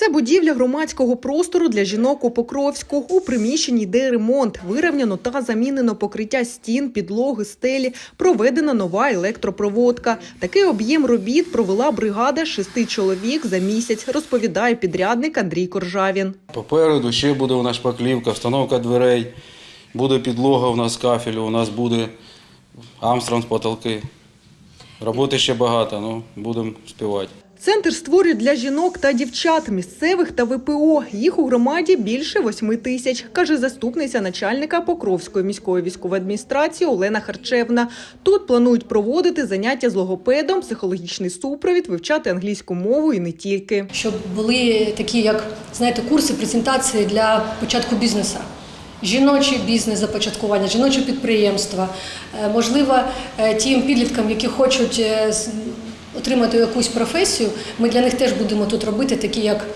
Це будівля громадського простору для жінок у Покровську. У приміщенні йде ремонт. Вирівняно та замінено покриття стін, підлоги, стелі. Проведена нова електропроводка. Такий об'єм робіт провела бригада шести чоловік за місяць, розповідає підрядник Андрій Коржавін. Попереду ще буде у нас шпаклівка, встановка дверей, буде підлога у нас кафелю, у нас буде амстронг потолки. Роботи ще багато, ну будемо співати. Центр створюють для жінок та дівчат, місцевих та ВПО. Їх у громаді більше восьми тисяч, каже заступниця начальника Покровської міської військової адміністрації Олена Харчевна. Тут планують проводити заняття з логопедом, психологічний супровід, вивчати англійську мову і не тільки. щоб були такі, як знаєте, курси, презентації для початку бізнесу. Жіночий бізнес започаткування, жіноче підприємства. Е, Можливо, е, тим підліткам, які хочуть е, отримати якусь професію, ми для них теж будемо тут робити такі, як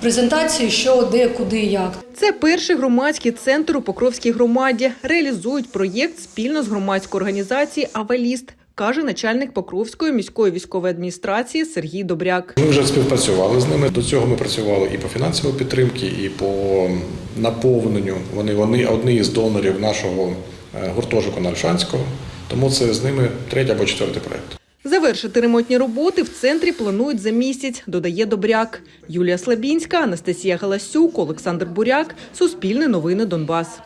презентації, що, де, куди, як. Це перший громадський центр у Покровській громаді. Реалізують проєкт спільно з громадською організацією «Аваліст», каже начальник Покровської міської військової адміністрації Сергій Добряк. Ми вже співпрацювали з ними. До цього ми працювали і по фінансовій підтримці, і по наповненню. Вони вони одні із донорів нашого е, гуртожитку на Ольшанського. Тому це з ними третій або четвертий проект. Завершити ремонтні роботи в центрі планують за місяць, додає Добряк. Юлія Слабінська, Анастасія Галасюк, Олександр Буряк. Суспільне новини Донбас.